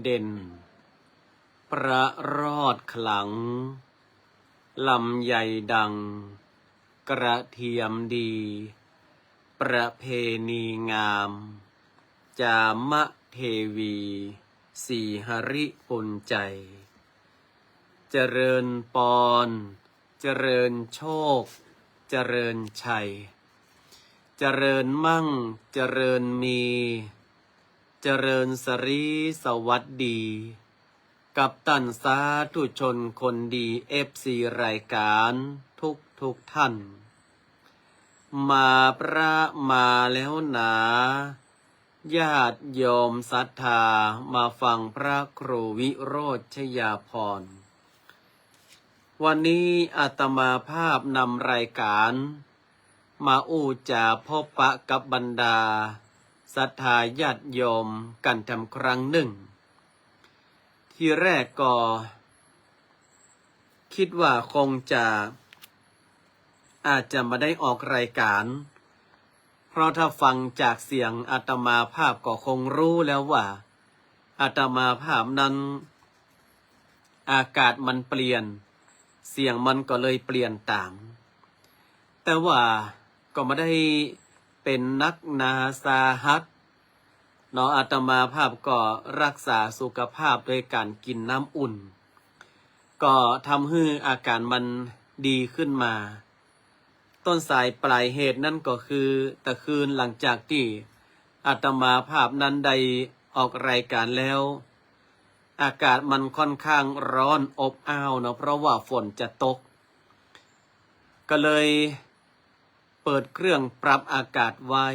เด่น ประรอดขลัง ลำใหญ่ดัง กระเทียมดี ประเพณีงาม จามะเทวี สีหริปุญใจ เจริญปอนเจริญโชค เจริญชัย เจริญมั่ง เจริญมี เจริญสรีสวัสดี กับตันสาธุชนคนดีเอฟซีรายการทุกทุกท่าน มาพระมาแล้วหนาญาติโยมศรัทธามาฟังพระครูวิโรธชยาพร วันนี้อาตมาภาพนำรายการ มาอู้จาพบปะกับบรรดา ศรัทธาญาติโยมกันทำครั้งหนึ่ง ที่แรกก็ คิดว่าคงจะอาจจะมาได้ออกรายการ เพราะถ้าฟังจากเสียงอาตมาภาพก็คงรู้แล้วว่าอาตมาภาพนั้น อากาศมันเปลี่ยน เสียงมันก็เลยเปลี่ยนตามแต่ว่าก็ไม่ได้ เป็นนักนาสาหัสเนาะอาตมาภาพก็รักษาสุขภาพโดยการกินน้ำอุ่น ก็ทำให้อาการมันดีขึ้นมา ต้นสายปลายเหตุนั่นก็คือตะคืนหลังจากที่อาตมาภาพนั้นได้ออกรายการแล้ว อากาศมันค่อนข้างร้อนอบอ้าวเนาะเพราะว่าฝนจะตก ก็เลย เปิดเครื่องปรับอากาศไว้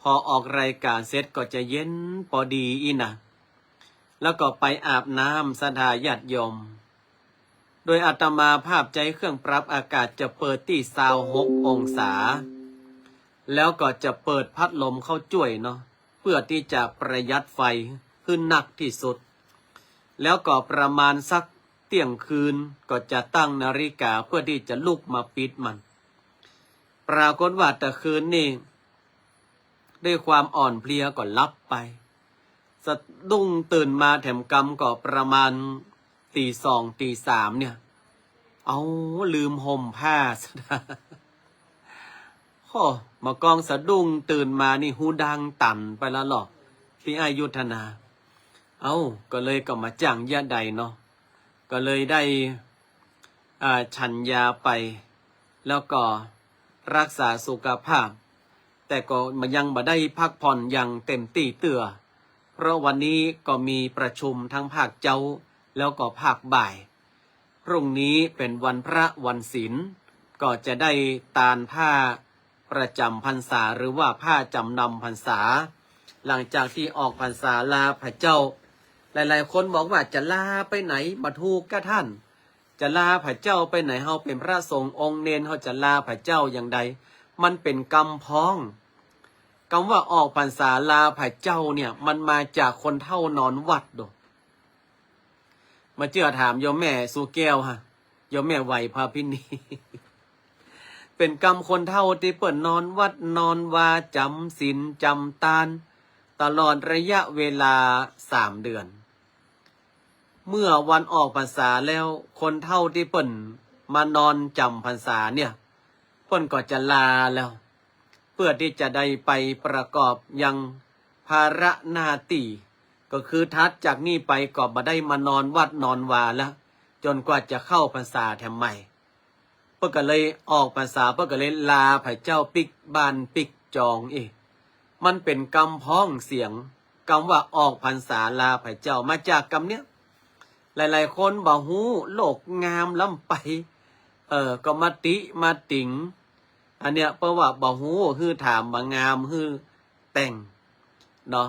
พอออกรายการเสร็จก็จะเย็นพอดีอีนะแล้วก็ไปอาบน้ำสถาญาติยม โดยอาตมาภาพใจเครื่องปรับอากาศจะเปิดที่ซาวหกองศา แล้วก็จะเปิดพัดลมเข้าจ่วยเนาะเพื่อที่จะประหยัดไฟขึ้นหนักที่สุด แล้วก็ประมาณสักเที่ยงคืนก็จะตั้งนาฬิกาเพื่อที่จะลุกมาปิดมัน ปรากฏว่าแต่คืนนี่ด้วยความอ่อนเพลียก็ลับไปสะดุ้งตื่นมาแถมกำก็ประมาณตีสองตีสามเนี่ย เอาลืมห่มผ้าซะนะโอ้มากองสะดุ้งตื่นมานี่หูดังตันไปแล้วหรอกพี่อายุธนา เอาก็เลยก็มาจ้างยาใดเนาะก็เลยได้อ่าฉันยาไป แล้วก็ รักษาสุขภาพ แต่ก็มายังมาได้พักผ่อนอย่างเต็มที่เตือ เพราะวันนี้ก็มีประชุมทั้งภาคเจ้าแล้วก็ภาคบ่าย พรุ่งนี้เป็นวันพระวันศีลก็จะได้ตานผ้าประจำพรรษาหรือว่าผ้าจำนำพรรษา หลังจากที่ออกพรรษาลาพระเจ้า หลายๆ คนบอกว่าจะลาไปไหนมาทูกกะท่าน จะลาพระเจ้าไปไหนเฮาเป็นพระสงฆ์องค์เนนเฮาจะลาพระเจ้าอย่างใด มันเป็นกรรมพ้องคำว่าออกพรรษาลาพระเจ้าเนี่ย มันมาจากคนเท่านอนวัดดูมาเจือถามโยมแม่สุแก้วฮะโยมแม่ไหวพาพินีเป็นกรรมคนเท่าที่เปิดนอนวัดนอนวาจำศีลจำตาน ตลอดระยะเวลาสามเดือน เมื่อวันออกพรรษาแล้วคนเท่าที่เปิ่นมานอนจำพรรษาเนี่ยเปิ่นก็จะลาแล้ว เพื่อที่จะได้ไปประกอบยังภาระนาตีก็คือทัดจากนี่ไปก็มาได้มานอนวัดนอนวาแล้ว จนกว่าจะเข้าพรรษาแถมใหม่เพื่อก็เลยออกพรรษาเพื่อก็เลยลาพระเจ้าปิกบานปิกจองอีกมันเป็นกรรมพ้องเสียงกรรมว่าออกพรรษาลาพระเจ้ามาจากกรรมเนี้ย หลายๆ คนบอกหูโลกงามล้ำไป เออก็มาติมาติงอันเนี้ยเพราะว่าบอกหูคือถามมางามคือแต่งเนาะ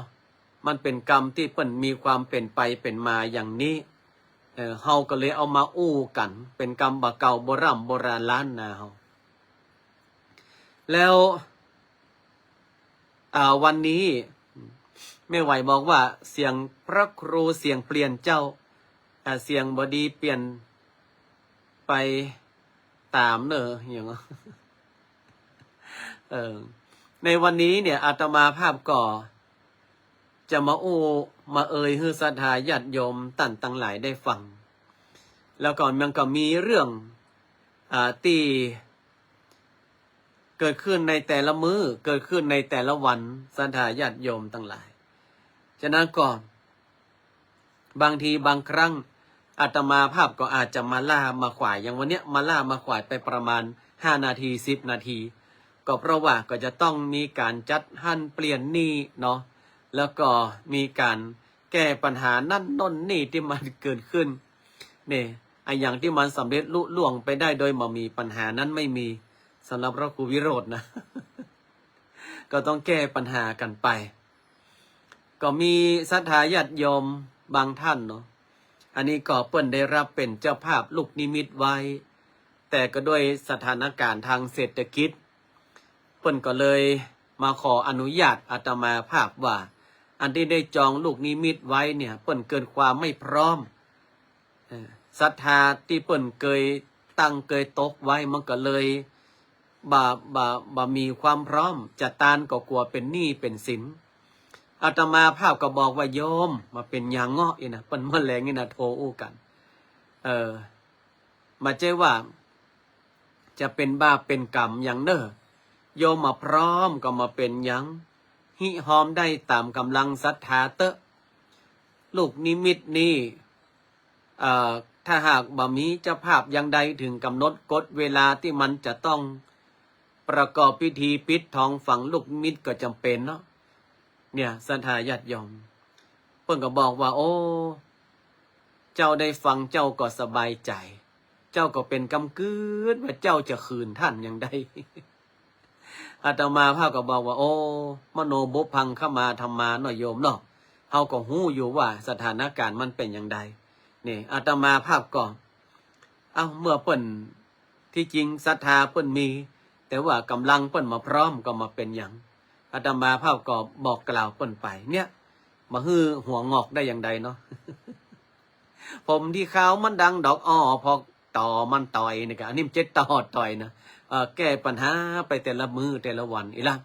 มันเป็นกรรมที่เปิ่นมีความเป็นไปเป็นมาอย่างนี้เออเฮาก็เลยเอามาอู้กัน เป็นกรรมบะเก่าโบราณโบราณล้านนาเฮาแล้วอ่าวันนี้ไม่ไหวบอกว่าเสียงพระครูเสียงเปลี่ยนเจ้า อ่าเสียงบอดีเปลี่ยนไปตามเนอะอย่างเออในวันนี้เนี่ยอาตมาภาพก่อ จะมาโอมาเอ่ยฮือศรัทธาญาติโยมตันตั้งหลายได้ฟัง แล้วก่อนมันก็มีเรื่องอ่าที่เกิดขึ้นในแต่ละมือ้อเกิดขึ้นในแต่ละวันศรัทธาญาติโยมตั้งหลาย ฉะนั้นก่อน บางทีบางครั้ง อาตมาภาพก็อาจจะมาล่ามาขวายอย่างวันเนี้ยมาล่ามาขวายไปประมาณห้านาทีสิบนาที ก็เพราะว่าก็จะต้องมีการจัดหั่นเปลี่ยนนี้เนาะแล้วก็มีการแก้ปัญหานั่นน่นนี่ที่มันเกิดขึ้นเนี่ยไออย่างที่มันสำเร็จลุล่วงไปได้โดยมามีปัญหานั้นไม่มีสำหรับพระครูวิโรจน์นะ ก็ต้องแก้ปัญหากันไป ก็มีศรัทธาญาติโยมบางท่านเนาะ อันนี้ก็เปิ้นได้รับเป็นเจ้าภาพลูกนิมิตไว้ แต่ก็ด้วยสถานการณ์ทางเศรษฐกิจ เปิ้นก็เลยมาขออนุญาตอาตมาภาพว่า อันที่ได้จองลูกนิมิตไว้เนี่ย เปิ้นเกินความไม่พร้อมศรัทธาที่เปิ้นเคยตั้งเคยตกไว้มันก็เลยบาบาบามีความพร้อมจะตานก็กลัวเป็นหนี้เป็นสิน อาตมาภาพก็บอกว่าโยม มาเป็นยางเงาะอีนะเปิ้นมื่อแรงนี่นะโทอู้กัน เออ มาเจ้ว่า จะเป็นบ้าเป็นกรรมอย่างเนอโยมมาพร้อมก็มาเป็นยังหิหอมได้ตามกำลังศรัทธาเตอะลูกนิมิตนี้เอ่อถ้าหากบ่มีเจ้าภาพอย่างใดถึงกำหนดกฎเวลาที่มันจะต้องประกอบพิธีปิดทองฝังลูกนิมิตก็จำเป็นเนาะ เนี่ยสันทาญาติโยมเพิ่นก็บอกว่า โอ้ เจ้าได้ฟังเจ้าก็สบายใจ เจ้าก็เป็นกำกืดว่าเจ้าจะคืนท่านอย่างใดอาตมาภาพก็บอกว่า โอ้ มโนบุพังเข้ามาทำมาหน่อยโยมเนาะเฮาก็หู้อยู่ว่า สถานการณ์มันเป็นอย่างใดนี่อาตมาภาพก็เอาเมื่อเปิ้นที่จริงศรัทธาเปิ้นมี แต่ว่ากำลังเปิ้นมาพร้อมก็มาเป็นอย่าง อาตมาภาพก็บอกกล่าวเปิ้นไป เนี่ยมาฮือหัวงอกได้อย่างใดเนาะผมที่ขาวมันดังดอกอ้อพอต่อมันต่อยนี่กะอันนี้มันเจ็ดต่อต่อยนะแก้ปัญหาไปแต่ละมือแต่ละวันอีละ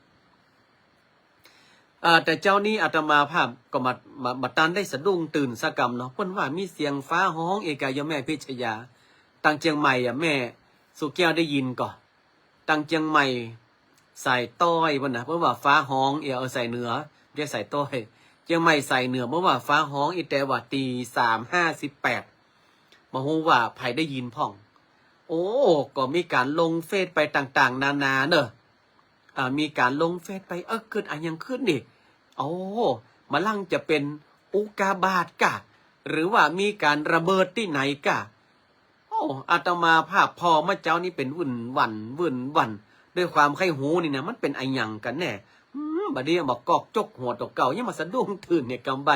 แต่เจ้านี้อาตมาภาพก็มามามาตันได้สะดุ้งตื่นสะกรรมเนาะเพิ่นว่ามีเสียงฟ้าห้องเอกายแม่พิชยาตังเจียงใหม่อะแม่ สุแก้วได้ยินก่อนตังเจียงใหม่ ใส่ต้อยวันนะเพราะว่าฟ้าห้องเออเอาใส่เหนือเรียกใส่ต้อยเจียงใหม่ใส่เหนือเมื่อว่าฟ้าห้องอีแต่ว่าตีสามห้าสิบแปดมาฮู้ว่าไผได้ยินพ่อง โอ้ก็มีการลงเฟซไปต่างๆ นานาเนอะอ่ามีการลงเฟซไปเออเกิดอะไรยังขึ้นนี่โอ้มาลั่งจะเป็นอุกาบาตกะ หรือว่ามีการระเบิดที่ไหนกะโอ้อาตมาภาพพอมาเจ้านี่เป็นวุ่นวันวุ่นวัน ด้วยความไข้หูนี่นะมันเป็นไอหยังกันแน่บัดนี้บอกกอกจกหัวตกเก่ายังมาสะดุ้งตื่นเนี่ยกำใบ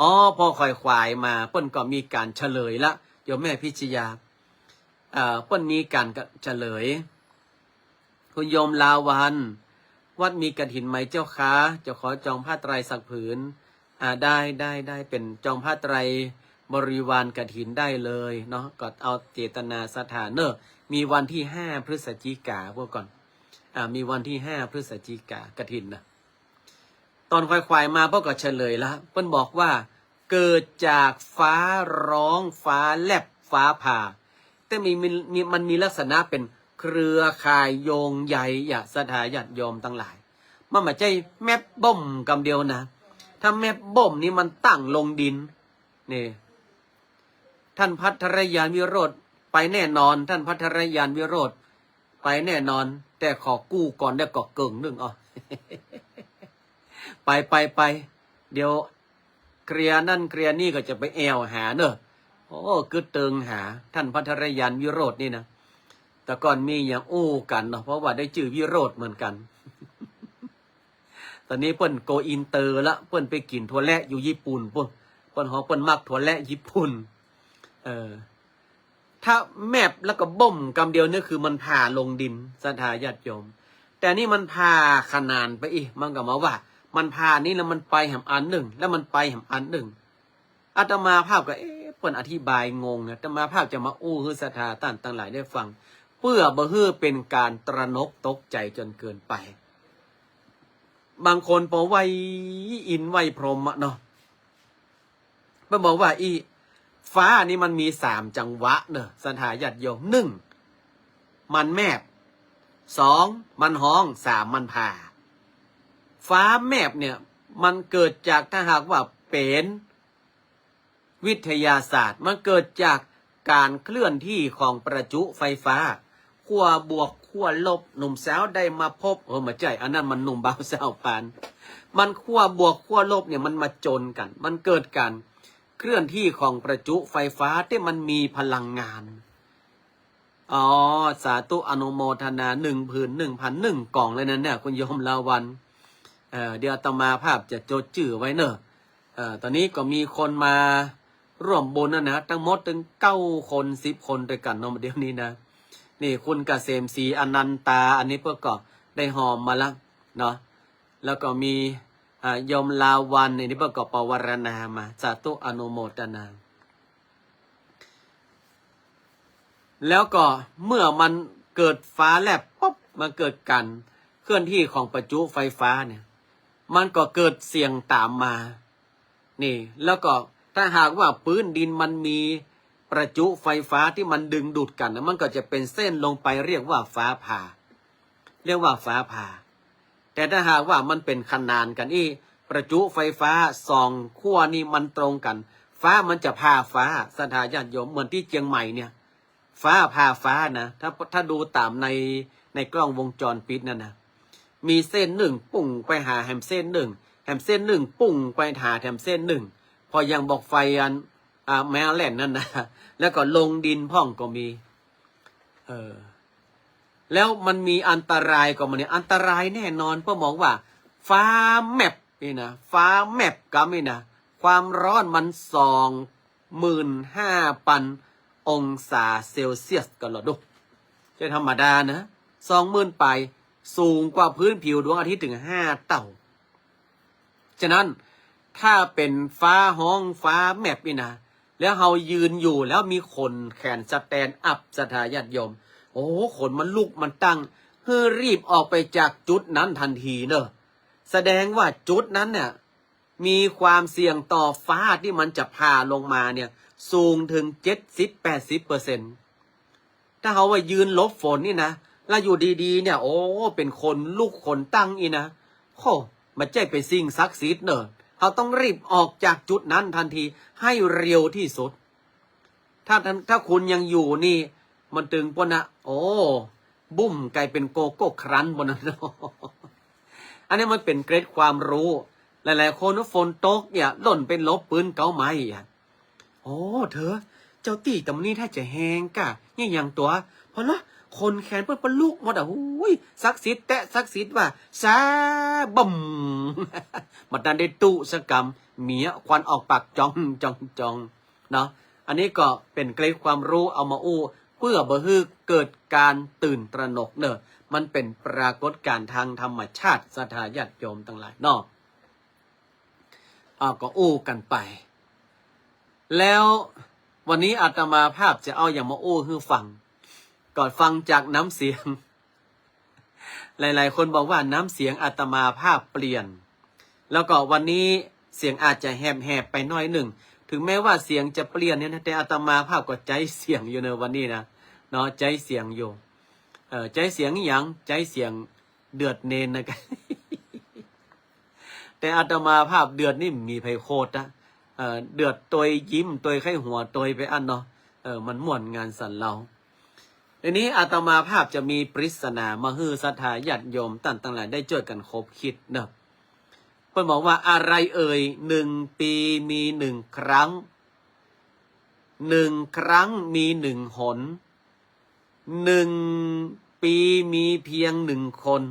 อ๋อพอคอยควายมาเปิ้นก็มีการเฉลยละโยมแม่พิชยาเอ่อเปิ้นมีการเฉลย คุณโยมลาวัน วัดมีกระถินไหมเจ้าคะจะขอจองผ้าไตรสักผืน อ่าได้ได้ได้เป็นจองผ้าไตรบริวารกระถินได้เลยเนาะก็เอาเจตนาสถานเนอะ มีวันที่ห้าพฤศจิกาพวกก่อน อ่า มีวันที่ห้าพฤศจิกากระถินนะตอนควายควายมาพ่อก็เฉลยและเพิ่นบอกว่า เกิดจากฟ้าร้องฟ้าแลบฟ้าผ่า แต่มีมีมันมีลักษณะเป็นเครือข่ายโยงใหญ่อย่าสถาญาติโยมทั้งหลายมันไม่ใช่แมบบ่มกำเดียวนะถ้าแมบบ่มนี่มันตั้งลงดินนี่ท่านพัทรยานวิโรธ ไปแน่นอนท่านพัทรยานวิโรธไปแน่นอน แต่ขอกู้ก่อนได้ก็เกิงหนึ่งอ๋อไปไปไปเดี๋ยวเคลียร์นั่นเคลียร์นี่ก็จะไปแอวหาเนอะโอ้คือเติงหา ท่านพัทรยานวิโรธนี่นะแต่ก่อนมีอย่างโอ้กันเนาะเพราะว่าได้ชื่อวิโรธเหมือนกัน ตอนนี้เปิ้นโกอินเตอร์ละเปิ้นไปกินถั่วแระอยู่ญี่ปุ่นปุ่นเปิ้นหอเปิ้นมักถั่วแระญี่ปุ่น เออ ถ้าแมบแล้วก็บ่มกำเดียวเนี่ยคือมันผ่าลงดินสถาญาติโยม แต่นี่มันผ่าขนานไปอีกมันก็มาว่า มันผ่านี่แล้วมันไปแหมอันหนึ่ง แล้วมันไปแหมอันหนึ่งอาตมาภาพก็เอ๊ะเปิ้นอธิบายงงนะอาตมาภาพจะมาอู้ฮือสถาต้านต่างหลายได้ฟัง เพื่อบ่ฮือเป็นการตระนกตกใจจนเกินไป บางคนพอไหวอินไหวพรหมอะเนาะมันบอกว่าอี ฟ้านี่มันมีสามจังหวะเนอะสถาญาติโยมหนึ่งมันแมบสองมันห้องสามมันผ่า ฟ้าแมบเนี่ยมันเกิดจากถ้าหากว่าเป็นวิทยาศาสตร์ มันเกิดจากการเคลื่อนที่ของประจุไฟฟ้าขั้วบวกขั้วลบหนุ่มสาวได้มาพบโอ้มาใจอันนั้นมันหนุ่มบ่าวสาวปาน มันขั้วบวกขั้วลบเนี่ยมันมาจนกัน มันเกิดการ เคลื่อนที่ของประจุไฟฟ้าที่มันมีพลังงาน อ๋อ สาธุอนุโมทนาหนึ่งผืนหนึ่งพันหนึ่งกล่องเลยนะเนี่ยคุณโยมลาวันเเดี๋ยวตมาภาพจะโจดจื่อไว้เนอะออตอนนี้ก็มีคนมาร่วมบุญนะนะทั้งหมดถึงเก้าคนสิบคนด้วยกันเนาะเดี๋ยวนี้นะ นี่คุณกเกษมศรีอนันตา อันนี้เพื่อก็ได้หอมมาล้วเนาะแล้วก็มี ยมลาวันอันนี้เพื่อก็ปวารณามาสาธุอนุโมทนา แล้วก็เมื่อมันเกิดฟ้าแลบปุ๊บมันเกิดกันเคลื่อนที่ของประจุไฟฟ้าเนี่ย มันก็เกิดเสียงตามมา นี่ แล้วก็ถ้าหากว่าพื้นดินมันมีประจุไฟฟ้าที่มันดึงดูดกันนะมันก็จะเป็นเส้นลงไปเรียกว่าฟ้าผ่า เรียกว่าฟ้าผ่า แต่ถ้าหากว่ามันเป็นขนานกันอีประจุไฟฟ้าสองขั้วนี่มันตรงกัน ฟ้ามันจะผ่าฟ้าสถาญาติโยมเหมือนที่เชียงใหม่เนี่ย ฟ้าผ่าฟ้านะถ้าถ้าดูตามในในกล้องวงจรปิดนั่นนะมีเส้นหนึ่งปุ่งไปหาแฮมเส้นหนึ่งแฮมเส้นหนึ่งปุ่งไปหาแฮมเส้นหนึ่งพอยังบอกไฟอันอ่าแมวแหล่นนั่นนะแล้วก็ลงดินพ่องก็มี เออ แล้วมันมีอันตรายก็มันเนี่ยอันตรายแน่นอนเพราะมองว่า ฟ้าแมปนี่นะฟ้าแมปก็ไม่นะความร้อนมันสองหมื่นห้าพันองศาเซลเซียสกันหรอดูจะธรรมดานะสองหมื่นไปสูงกว่าพื้นผิวดวงอาทิตย์ถึงห้าเต่า ฉะนั้นถ้าเป็นฟ้าห้องฟ้าแมปนี่นะแล้วเฮายืนอยู่แล้วมีคนแขนสแตนอัพสถาญาติยม โอ้ขนมันลุกมันตั้งเพื่อรีบออกไปจากจุดนั้นทันทีเนอะแสดงว่าจุดนั้นเนี่ยมีความเสี่ยงต่อฟ้าที่มันจะพาลงมาเนี่ย สูงถึงเจ็ดสิบแปดสิบเปอร์เซ็นถ้าเขาว่ายืนลบฝนนี่นะแล้วอยู่ดีๆ เนี่ย โอ้เป็นคนลูกคนตั้งอีนะโอ้มันใจไปสิ่งศักดิ์สิทธิ์เนอะเขาต้องรีบออกจากจุดนั้นทันทีให้เร็วที่สุด ถ้าถ้าคุณยังอยู่นี่ มันตึงปนนะโอ้บุ้มกลายเป็นโกโก้ครั้นบนนั้นอันนี้มันเป็นเกรดความรู้ หลาย ๆ คนว่าฝนตกเนี่ยหล่นเป็นลบปืนเกาไม้อะโอ้เธอ เจ้าตีตำนี้ถ้าจะแหงกะนี่อย่างตัวเพราะเนาะคนแขนเปิ้นปลุกหมดอะหุ้ยซักซิดแตะซักซิดว่าซาบ่มบัดนั้นได้ตุสกรรมเมียควันออกปากจองจองจองเนาะอันนี้ก็เป็นเกร็ดความรู้เอามาอู้ เพื่อบ่ฮือเกิดการตื่นตระหนกเนอะมันเป็นปรากฏการณ์ทางธรรมชาติสถาญาติโยมทั้งหลายนาะเอาก็อู้กันไป แล้ววันนี้อาตมาภาพจะเอาอย่างมาอู้ให้ฟังก่อนฟังจากน้ำเสียง หลาย ๆ คนบอกว่าน้ำเสียงอาตมาภาพเปลี่ยน แล้วก็วันนี้เสียงอาจจะแหบๆไปน้อยหนึ่ง ถึงแม้ว่าเสียงจะเปลี่ยนเนี่ยนะแต่อาตมาภาพก็ใจเสียงอยู่ในวันนี้นะเนาะใจเสียงอยู่เออใจเสียงอย่างใจเสียงเดือดเนนนะกันแต่อาตมาภาพเดือดนี่มีไพโคตรนะเออเดือดตัวยิ้มตัวไข้หัวตัวไปอันเนาะเออมันม่วนงานสันเราทีนี้อาตมาภาพจะมีปริศนามาฮือศรัทธาญาติโยมตั้งตั้งหลายได้เจอกันครบคิดเนาะ เพิ่นบอกว่าอะไรเอ่ยหนึ่งปีมีหนึ่งครั้งหนึ่งครั้งมีหนึ่งหนหนึ่งปีมีเพียงหนึ่งคน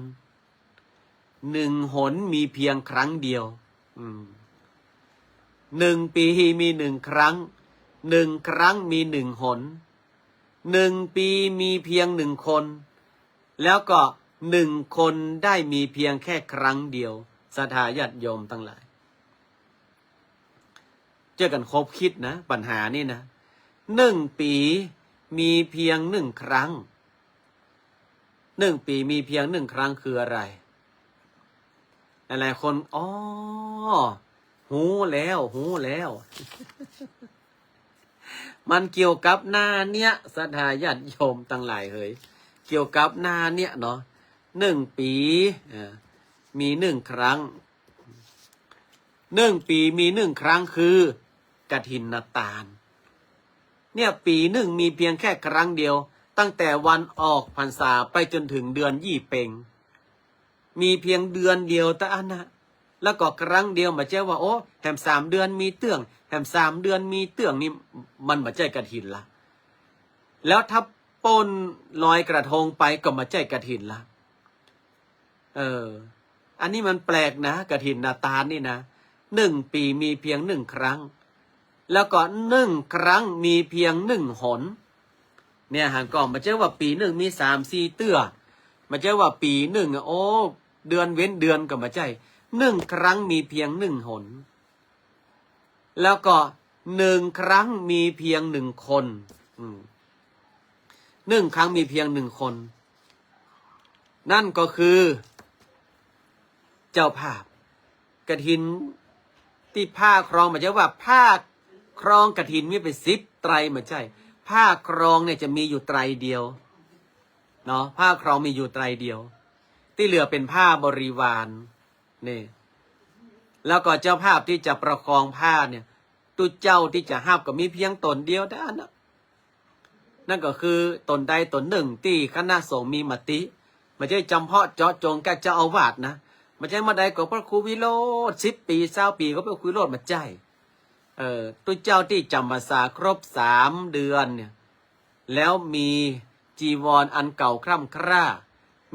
หนึ่งหนมีเพียงครั้งเดียวหนึ่งปีมีหนึ่งครั้งหนึ่งครั้งมีหนึ่งหนหนึ่งปีมีเพียงหนึ่งคน แล้วก็หนึ่งคนได้มีเพียงแค่ครั้งเดียว สถาญาติโยมทั้งหลาย เจอกันครบคิดนะ ปัญหานี่นะหนึ่งปีมีเพียงหนึ่งครั้งหนึ่งปีมีเพียงหนึ่งครั้งคืออะไรหลายๆคนอ๋อหูแล้ว หูแล้ว มันเกี่ยวกับหน้าเนี้ยสถาญาติโยมตั้งหลายเฮ้ยเกี่ยวกับหน้าเนี้ยเนาะหนึ่งปีอ่า มีหนึ่งครั้งหนึ่งปีมีหนึ่งครั้งคือกฐินนาตาล เนี่ยปีหนึ่งมีเพียงแค่ครั้งเดียว ตั้งแต่วันออกพรรษาไปจนถึงเดือนยี่เปงมีเพียงเดือนเดียวแต่อันนะแล้วก็ครั้งเดียวมาเจ้ว่าโอ้แถมสามเดือนมีเตื้องแถมสามเดือนมีเตื้องนี่มันมาใจกระถินละแล้วถ้าปนลอยกระทงไปก็มาใจกระถินละเออ อันนี้มันแปลกนะกระถินนาตาลนี่นะหนึ่งปีมีเพียงหนึ่งครั้ง แล้วก็หนึ่งครั้งมีเพียงหนึ่งหน เนี่ยหางก่อนมาเจ้าว่าปีหนึ่งมีสามสี่เตื้อมาเจ้าว่าปีหนึ่งโอ้เดือนเว้นเดือนก็มาใจหนึ่งครั้งมีเพียงหนึ่งหน แล้วก็หนึ่งครั้งมีเพียงหนึ่งคนหนึ่งครั้งมีเพียงหนึ่งคน นั่นก็คือ เจ้าภาพกระถินที่ผ้าครองหมายถึงว่าผ้าครองกระถินมีเป็นสิบไตรเหมือนใช่ผ้าครองเนี่ยจะมีอยู่ไตรเดียวเนาะผ้าครองมีอยู่ไตรเดียว ที่เหลือเป็นผ้าบริวารนี่แล้วก็เจ้าภาพที่จะประคองผ้าเนี่ยตุเจ้าที่จะห้าบก็มีเพียงตนเดียวแต่อันนั้นนั่นก็คือตนใดตนหนึ่งที่คณะสงฆ์มีมติไม่ใช่จำเพาะเจาะจงแก่เจ้าอาวาสนะ ม่ใช่มาใดก็พระครูวิโรธสิบปีเศร้าปีก็พระครูวิโรธมาใจ เออตุเจ้าที่จำภาษาครบสามเดือนเนี่ยแล้วมีจีวรออันเก่าคร่ำคร่า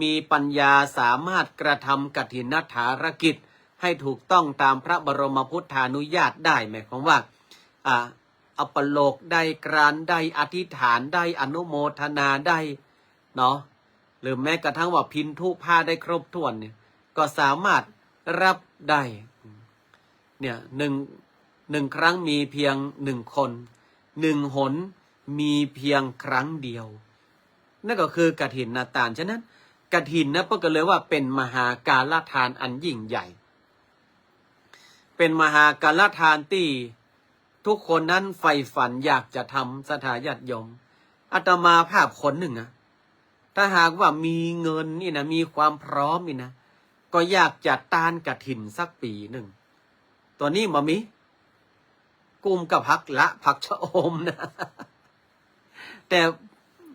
มีปัญญาสามารถกระทำกฐินนัฐารกิจให้ถูกต้องตามพระบรมพุทธานุญาตได้หมายความว่าอ่าอัปโลกได้กรานได้อธิษฐานได้อนุโมทนาได้เนาะหรือแม้กระทั่งว่าพินทุผ้าได้ครบถ้วนเนี่ย ก็สามารถรับได้เนี่ยหนึ่งหนึ่งครั้งมีเพียงหนึ่งคนหนึ่งหนมีเพียงครั้งเดียว นั่นก็คือกฐินนาตาลฉะนั้นกฐินนะพก็เลยว่าเป็นมหาการลทานอันยิ่งใหญ่ เป็นมหาการลทานที่ทุกคนนั้นใฝ่ฝันอยากจะทำสถาญาติยมอาตมาภาพคนหนึ่งอะถ้าหากว่ามีเงินนี่นะมีความพร้อมนี่นะ ก็อยากจะตานกระถินสักปีหนึ่งตัวนี้มามีกุมกับพักละผักชะอมนะ แต่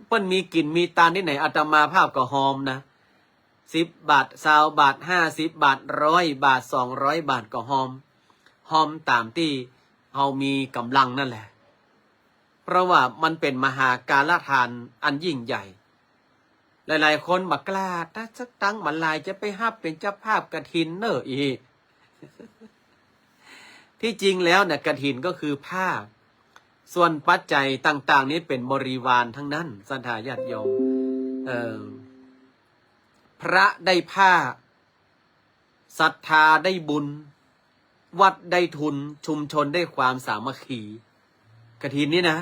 เปิ้นมีกลิ่นมีตาลที่ไหนอาตมาภาพก็หอมนะสิบบาทสาวบาทห้าสิบบาทร้อยบาทสองร้อยบาทก็หอม หอมตามที่เฮามีกำลังนั่นแหละ เพราะว่ามันเป็นมหาการละทานอันยิ่งใหญ่ หลายๆ คนบักกล้าถ้าสักตั้งมันลายจะไปห้าเป็นเจ้าภาพกระถินเนออีก ที่จริงแล้วเนี่ยกระถินก็คือผ้า ส่วนปัจจัยต่าง ๆ นี้เป็นบริวารทั้งนั้นสันทาญาติโยมเออพระได้ผ้าศรัทธาได้บุญ วัดได้ทุนชุมชนได้ความสามัคคีกระถินนี่นะ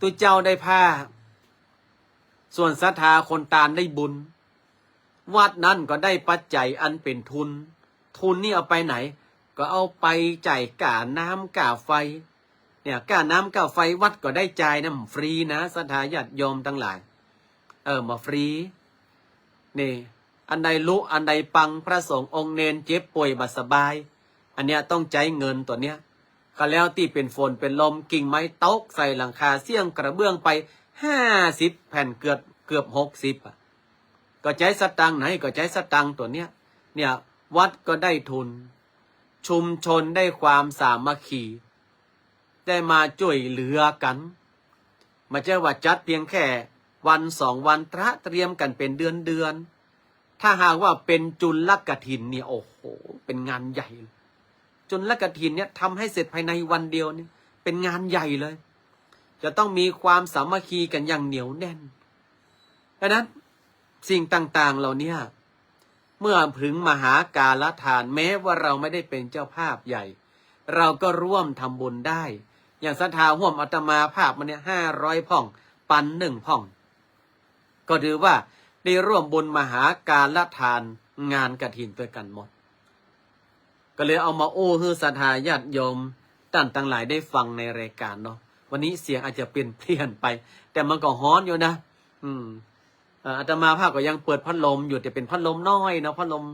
ตัวเจ้าได้ผ้า ส่วนศรัทธาคนตาลได้บุญ วัดนั้นก็ได้ปัจจัยอันเป็นทุน ทุนนี่เอาไปไหน ก็เอาไปจ่ายก่าน้ำก่าไฟ เนี่ยก่าน้ำก่าไฟวัดก็ได้จ่ายน้ำฟรีนะศรัทธาญาติโยมทั้งหลาย เออมาฟรี นี่ อันใดรู้อันใดปังพระสงฆ์องค์เนนเจ็บป่วยบัดสบาย อันเนี้ยต้องใจเงินตัวเนี้ยก็แล้วที่เป็นฝนเป็นลมกิ่งไม้ตกใส่หลังคาเสี่ยงกระเบื้องไป ห้าสิบแผ่นเกือบเกือบหกสิบอะก็ใจสตังค์ไหนก็ใจสตังค์ตัวเนี้ยเนี่ยวัดก็ได้ทุน ชุมชนได้ความสามัคคี ได้มาช่วยเหลือกันไมาเจอว่าจัดเพียงแค่วันสองวันตระเตรียมกันเป็นเดือนเดือน ถ้าหากว่าเป็นจุลกฐินเนี่ยโอ้โห เป็นงานใหญ่ จุลกฐินเนี่ยทำให้เสร็จภายในวันเดียวเนี่ยเป็นงานใหญ่เลย จะต้องมีความสามัคคีกันอย่างเหนียวแน่นดังนั้นสิ่งต่างๆเหล่านี้เมื่อถึงมหาการทานแม้ว่าเราไม่ได้เป็นเจ้าภาพใหญ่ เราก็ร่วมทำบุญได้ อย่างศรัทธาห่วมอาตมาภาพมันเนี่ยห้าร้อยพ่อง ปันหนึ่งพ่อง ก็ถือว่าได้ร่วมบุญมหาการละทานงานกระถินด้วยกันหมด ก็เลยเอามาโอ้ฮือศรัทธาญาติโยมท่านทั้งหลายได้ฟังในรายการเนาะ วันนี้เสียงอาจจะเปลี่ยนเปลี่ยนไป แต่มันก็ฮ้อนอยู่นะ อืมอาตมาภาพก็ยังเปิดพัดลมอยู่แต่เป็นพัดลมน้อยนะพัดลม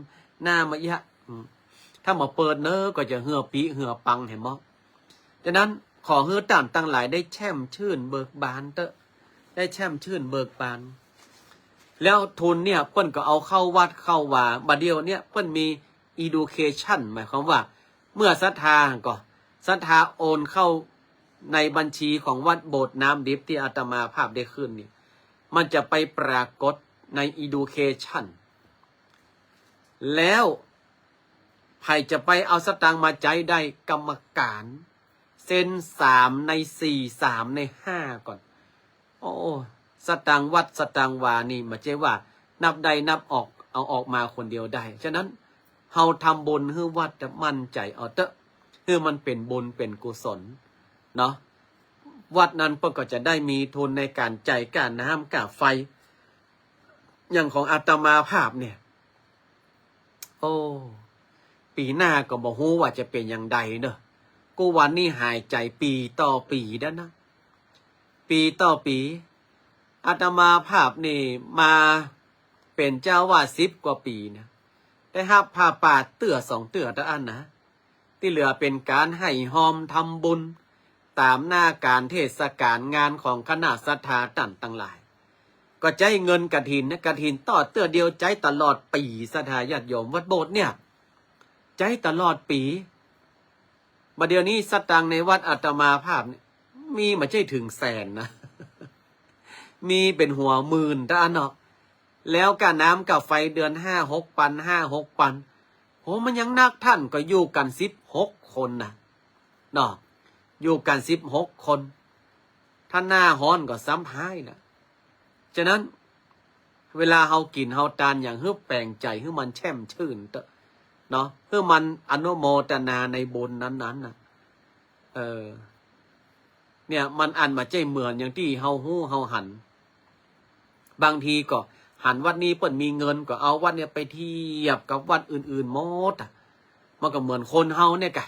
หน้ามะยะอืมถ้ามาเปิดเนอก็จะเหือปีเหือปังเห็นมั้ยฉะนั้นขอเฮือต่านตั้งหลายได้แช่มชื่นเบิกบานเตอะได้แช่มชื่นเบิกบาน แล้วทุนเนี่ยเปิ้นก็เอาเข้าวัดเข้าว่าบัดเดียวเนี่ยเปิ้นมี education หมายความว่า เมื่อศรัทธาก็ศรัทธาโอนเข้า ในบัญชีของวัดโบสถ์น้ำดิบที่อาตมาภาพได้ขึ้นนี่มันจะไปปรากฏใน education แล้วใครจะไปเอาสตางค์มาใจได้กรรมการเซ็นสามในสี่สามในห้าก่อน โอ้สตางค์วัดสตางค์วานี่มาเจว่า นับใดนับออกเอาออกมาคนเดียวได้ ฉะนั้นเฮาทำบุญให้วัดจะมั่นใจเอาเตอะคือมันเป็นบุญเป็นกุศล เนาะวัดนั้นเพิ่นก็จะได้มีทุนในการจ่ายการน้ำกาไฟ อย่างของอาตมาภาพเนี่ย โอ้ปีหน้าก็บอกฮู้ว่าจะเป็นอย่างใดเนอะกูวันนี้หายใจปีต่อปีด้วนะ ปีต่อปีอาตมาภาพนี่มาเป็นเจ้าว่าสิบกว่าปีนะได้ฮับผ้าป่าเตื้อสองเตื้อตะอันนะ ที่เหลือเป็นการให้หอมทำบุญ ตามหน้าการเทศกาลงานของคณะศรัทธาตันตั้งหลาย ก็ใจเงินกระถินนะกระถินต่อเตื้อเดียวใจตลอดปีศรัทธาญาติโยมวัดโบสถ์เนี่ย ใจตลอดปีบัดเดี๋ยวนี้สตังในวัดอาตมาภาพเนี่ยมีมาใช่ถึงแสนนะ มีเป็นหัวหมื่นด้านเนาะแล้วการน้ำกับไฟเดือนห้าหกปันห้าหกปันโหมันยังนักท่านก็อยู่กันสิบหกคนนะเนาะ อยู่กันสิบหกคนท่านหน้าฮ้อนก็ซ้ำท้ายนะฉะนั้น เวลาเฮากินเฮาทานอย่างฮึบแปลงใจให้มันแช่มชื่นเตอเนาะเพื่อมันอนุโมทนาในบุญนั้นๆนะเออ เนี่ย มันอันมาใจเหมือนอย่างที่เฮาหู้เฮาหัน บางทีก็หันวัดนี้เปิ่นมีเงินก็เอาวัดเนี่ยไปเทียบกับวัดอื่นๆหมดอะมันก็เหมือนคนเฮาเนี่ยกะ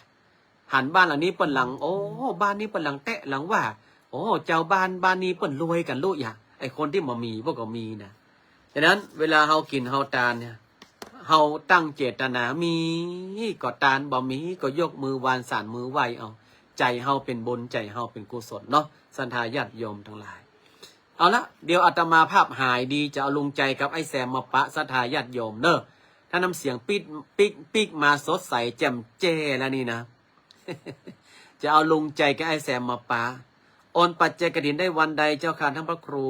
หันบ้านหลังนี้เปิ่นหลัง โอ้บ้านนี้เปิ่นหลังแตะหลังว่า โอ้เจ้าบ้านบ้านนี้เปิ่นรวยกันลูกอย่าไอคนที่มามีพวกก็มีนะฉะนั้นเวลาเฮากินเฮาทานเนี่ยเฮาตั้งเจตนามีก็ตานบ่มีก็ยกมือวานสานมือไหวเอาใจเฮาเป็นบุญใจเฮาเป็นกุศลเนาะสันทาญาติโยมทั้งหลาย เอาละเดี๋ยวอาตมาภาพหายดีจะเอาลุงใจกับไอ้แซมมาปะสัทธาญาติโยมเนอะถ้าน้ำเสียงปิดปิกปิกมาสดใสแจ่มแจ้แล้วนี่นะ จะเอาลุงใจกับไอ้แซมมาปะโอนปัจเจกระถินได้วันใดเจ้าค่ะทั้งพระครู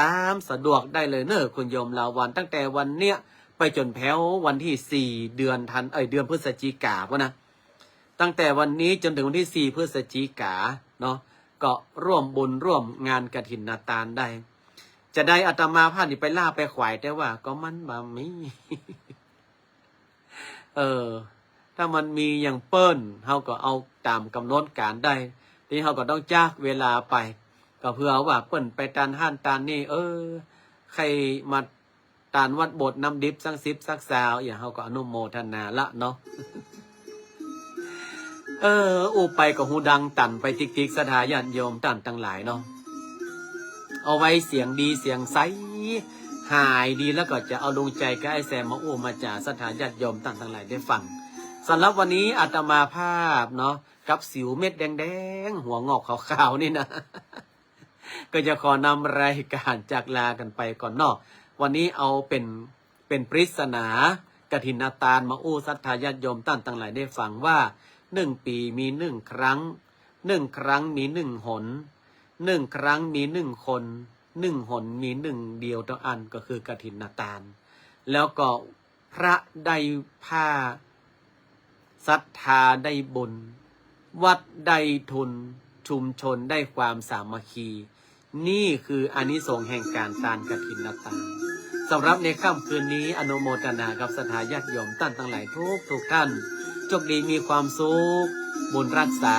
ตามสะดวกได้เลยเนอะคุณโยมลาวันตั้งแต่วันเนี้ยไปจนแพ้ววันที่สี่เดือนทันเอ้ยเดือนพฤศจิกาวะนะตั้งแต่วันนี้จนถึงวันที่สี่พฤศจิกาเนาะก็ร่วมบุญร่วมงานกระถินนาตาลได้ จะได้อาตมาพานี่ไปล่าไปขวายแต่ว่า ก็มันบามี เออ ถ้ามันมีอย่างเปิ้นเขาก็เอาตามกำหนดการได้ ทีนี้เขาก็ต้องจ้ากเวลาไป ก็เพื่อว่าเปิ้นไปตานห้านตานนี่ เออ ใครมาตานวัดโบทน้ำดิบสักสิบสักสาว อย่างเขาก็อนุโมทนาละเนาะเออ อูไปกับหูดังตันไปทิกทิกสถาญาติโยมตันตั้งหลายเนาะเอาไว้เสียงดีเสียงใสหายดีแล้วก็จะเอาลงใจกับไอแซมมาอู้มาจากสถานญาติโยมตันทั้งหลายได้ฟัง สำหรับวันนี้อาตมาภาพเนาะกับสิวเม็ดแดงๆหัวงอกขาวๆนี่นะ ก็จะขอนำรายการจากลากันไปก่อนเนาะวันนี้เอาเป็นเป็นปริศนากฐินนาตาลมาอู้สัทธาญาติโยมตั้นตั้งหลายได้ฟังว่าหนึ่งปีมีหนึ่งครั้งหนึ่งครั้งมีหนึ่งหนหนึ่งครั้งมีหนึ่งคนหนึ่งหนมีหนึ่งเดียวต่ออันก็คือกฐินนาตาล แล้วก็พระได้ผ้า ศรัทธาได้บุญ วัดได้ทุน ชุมชนได้ความสามัคคี นี่คืออานิสงส์แห่งการทานกฐินนาตาลสำหรับในค่ำคืนนี้อนุโมทนากับสถาญาติโยมตั้นทั้งหลายทุกทุกท่านโชคดีมีความสุข บุญรักษา